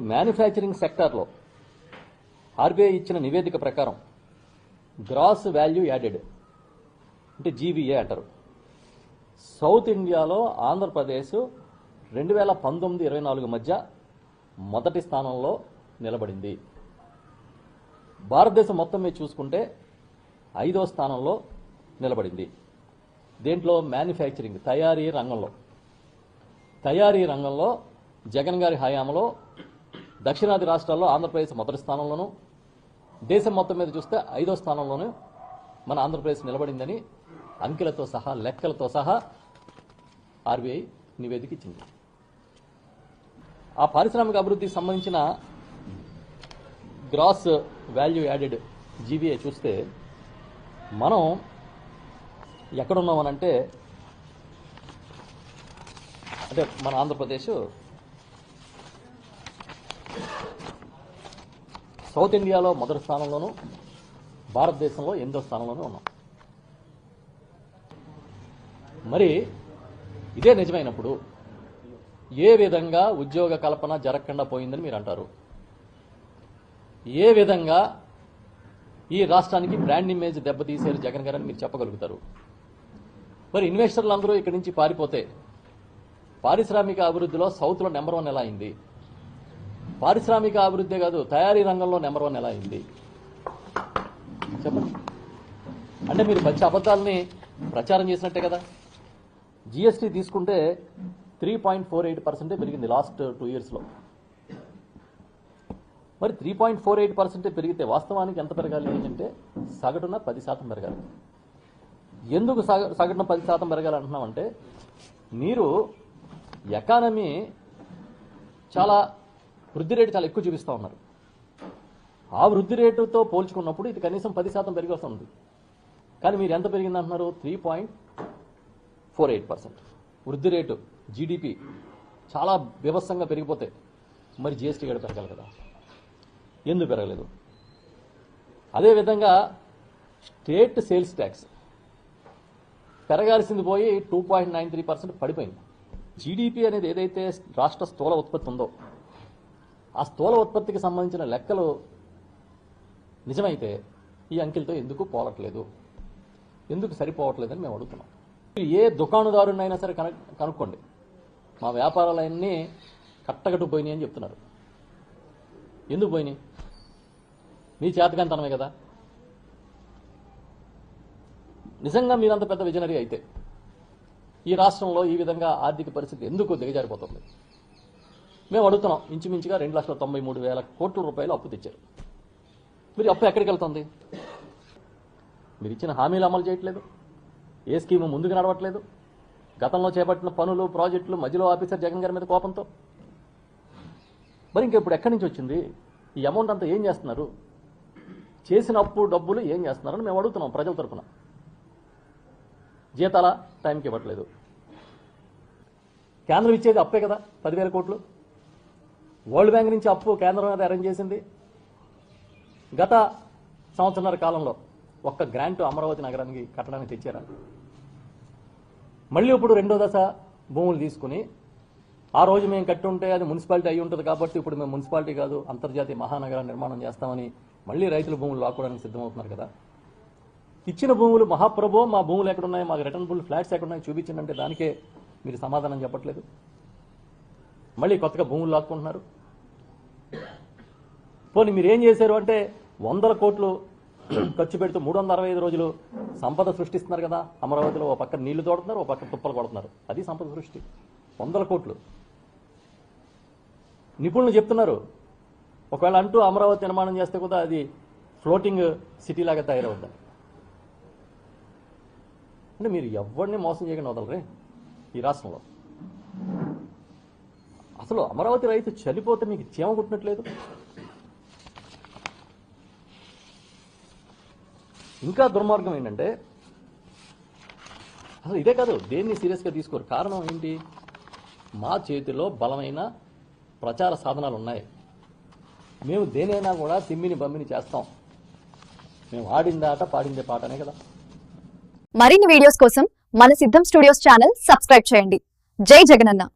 ఇప్పుడు మ్యానుఫ్యాక్చరింగ్ సెక్టార్లో ఆర్బీఐ ఇచ్చిన నివేదిక ప్రకారం గ్రాస్ వాల్యూ యాడెడ్ అంటే జీవీఏ అంటారు. సౌత్ ఇండియాలో ఆంధ్రప్రదేశ్ రెండు వేల పంతొమ్మిది ఇరవై నాలుగు మధ్య మొదటి స్థానంలో నిలబడింది. భారతదేశం మొత్తం మీద చూసుకుంటే ఐదో స్థానంలో నిలబడింది. దేంట్లో? మ్యానుఫ్యాక్చరింగ్ తయారీ రంగంలో. తయారీ రంగంలో జగన్ గారి హయాంలో దక్షిణాది రాష్ట్రాల్లో ఆంధ్రప్రదేశ్ మొదటి స్థానంలోను దేశం మొత్తం మీద చూస్తే ఐదో స్థానంలోనూ మన ఆంధ్రప్రదేశ్ నిలబడిందని అంకెలతో సహా లెక్కలతో సహా ఆర్బీఐ నివేదిక ఇచ్చింది. ఆ పారిశ్రామిక అభివృద్ధికి సంబంధించిన గ్రాస్ వాల్యూ యాడెడ్ జీబీఐ చూస్తే మనం ఎక్కడున్నామనంటే అంటే మన ఆంధ్రప్రదేశ్ సౌత్ ఇండియాలో మొదటి స్థానంలోను భారతదేశంలో ఎనిమిదో స్థానంలోనూ ఉన్నాం. మరి ఇదే నిజమైనప్పుడు ఏ విధంగా ఉద్యోగ కల్పన జరగకుండా పోయిందని మీరు అంటారు? ఏ విధంగా ఈ రాష్ట్రానికి బ్రాండ్ ఇమేజ్ దెబ్బతీసారు జగన్ గారని మీరు చెప్పగలుగుతారు? మరి ఇన్వెస్టర్లు అందరూ ఇక్కడి నుంచి పారిపోతే పారిశ్రామిక అభివృద్ధిలో సౌత్లో నెంబర్ వన్ ఎలా అయింది? పారిశ్రామిక అభివృద్ధి కాదు తయారీ రంగంలో నెంబర్ వన్ ఎలా అయింది? చెప్పండి. అంటే మీరు మంచి అబద్ధాలని ప్రచారం చేసినట్టే కదా? జిఎస్టీ తీసుకుంటే త్రీ పాయింట్ ఫోర్ ఎయిట్ పర్సెంటే పెరిగింది లాస్ట్ టూ ఇయర్స్లో మరి త్రీ పాయింట్ ఫోర్ ఎయిట్ పర్సెంటే పెరిగితే వాస్తవానికి ఎంత పెరగాలి అంటే సగటున పది శాతం పెరగాలి. ఎందుకు సగ సగటున పది శాతం పెరగాలి అంటున్నామంటే మీరు ఎకానమీ చాలా వృద్ధి రేటు చాలా ఎక్కువ చూపిస్తూ ఉన్నారు. ఆ వృద్ధి రేటుతో పోల్చుకున్నప్పుడు ఇది కనీసం పది శాతం పెరిగి వస్తుంది కానీ మీరు ఎంత పెరిగింది అంటున్నారు? Three point four eight percent వృద్ధి రేటు జీడిపి చాలా వ్యవస్థంగా పెరిగిపోతే మరి జిఎస్టీ కూడా పెరగాలి కదా. ఎందుకు పెరగలేదు? అదేవిధంగా స్టేట్ సేల్స్ ట్యాక్స్ పెరగాల్సింది పోయి two point nine three percent పడిపోయింది. జీడిపి అనేది ఏదైతే రాష్ట్ర స్థూల ఉత్పత్తి ఉందో ఆ స్థూల ఉత్పత్తికి సంబంధించిన లెక్కలు నిజమైతే ఈ అంకెలతో ఎందుకు పోలట్లేదు? ఎందుకు సరిపోవట్లేదని మేము అడుగుతున్నాం. ఏ దుకాణదారునైనా సరే కను కనుక్కోండి. మా వ్యాపారాలన్నీ కట్టగట్టు పోయినాయి అని చెప్తున్నారు. ఎందుకు పోయినాయి? మీ చేతకంతనమే కదా? నిజంగా మీరంత పెద్ద విజనరీ అయితే ఈ రాష్ట్రంలో ఈ విధంగా ఆర్థిక పరిస్థితి ఎందుకు దిగజారిపోతుంది? మేము అడుగుతున్నాం ఇంచుమించుగా రెండు లక్షల తొంభై మూడు వేల కోట్ల రూపాయలు అప్పు తెచ్చారు. మీరు అప్పు ఎక్కడికి వెళ్తుంది మీరు ఇచ్చిన హామీలు అమలు చేయట్లేదు. ఏ స్కీము ముందుకు నడవట్లేదు. గతంలో చేపట్టిన పనులు ప్రాజెక్టులు మధ్యలో ఆఫీసర్ జగన్ గారి మీద కోపంతో. మరి ఇంక ఇప్పుడు ఎక్కడి నుంచి వచ్చింది? ఈ అమౌంట్ అంతా ఏం చేస్తున్నారు? చేసిన అప్పు డబ్బులు ఏం చేస్తున్నారని మేము అడుగుతున్నాం ప్రజల తరఫున జీతాల టైంకి ఇవ్వట్లేదు. కేంద్రం ఇచ్చేది అప్పే కదా పదివేల కోట్లు. వరల్డ్ బ్యాంక్ నుంచి అప్పు కేంద్రం మీద అరేంజ్ చేసింది. గత సంవత్సరాల కాలంలో ఒక్క గ్రాంట్ అమరావతి నగరానికి కట్టడానికి తెచ్చారా. మళ్ళీ ఇప్పుడు రెండో దశ భూములు తీసుకుని ఆ రోజు మేము కట్టుంటే ఉంటే అది మున్సిపాలిటీ అయి ఉంటుంది కాబట్టి ఇప్పుడు మేము మున్సిపాలిటీ కాదు అంతర్జాతీయ మహానగరం నిర్మాణం చేస్తామని మళ్ళీ రైతుల భూములు లాక్కోవడానికి సిద్ధమవుతున్నారు కదా. ఇచ్చిన భూములు మహాప్రభు మా భూములు ఎక్కడున్నాయి మాకు రిటర్నబుల్ ఫ్లాట్స్ ఎక్కడున్నాయి చూపించండి అంటే దానికే మీరు సమాధానం చెప్పట్లేదు. మళ్ళీ కొత్తగా భూములు లాక్కుంటున్నారు. పోనీ మీరు ఏం చేశారు అంటే వందల కోట్లు ఖర్చు పెడుతూ మూడు వందల అరవై ఐదు రోజులు సంపద సృష్టిస్తున్నారు కదా. అమరావతిలో ఓ పక్క నీళ్ళు తోడుతున్నారు ఓ పక్క తుప్పలు కొడుతున్నారు. అది సంపద సృష్టి. వందల కోట్లు. నిపుణులు చెప్తున్నారు ఒకవేళ అంటూ అమరావతి నిర్మాణం చేస్తే కూడా అది ఫ్లోటింగ్ సిటీ లాగా తయారవుద్దని అంటే మీరు ఎవరిని మోసం చేయకుండా వదలరే ఈ రాష్ట్రంలో. అసలు అమరావతి రైతు చనిపోతే మీకు చీమ కుట్టినట్లేదు ఇంకా దుర్మార్గం ఏంటంటే అసలు ఇదే కాదు దేన్ని సీరియస్గా తీసుకోరు. కారణం ఏంటి? మా చేతిలో బలమైన ప్రచార సాధనాలు ఉన్నాయి. మేము దేనైనా కూడా తిమ్మిని బమ్మిని చేస్తాం. మేము ఆడింది ఆట పాడిందే పాటనే కదా. మరిన్ని వీడియోస్ కోసం మన సిద్ధం స్టూడియోస్ ఛానల్ సబ్స్క్రైబ్ చేయండి. జై జగనన్న.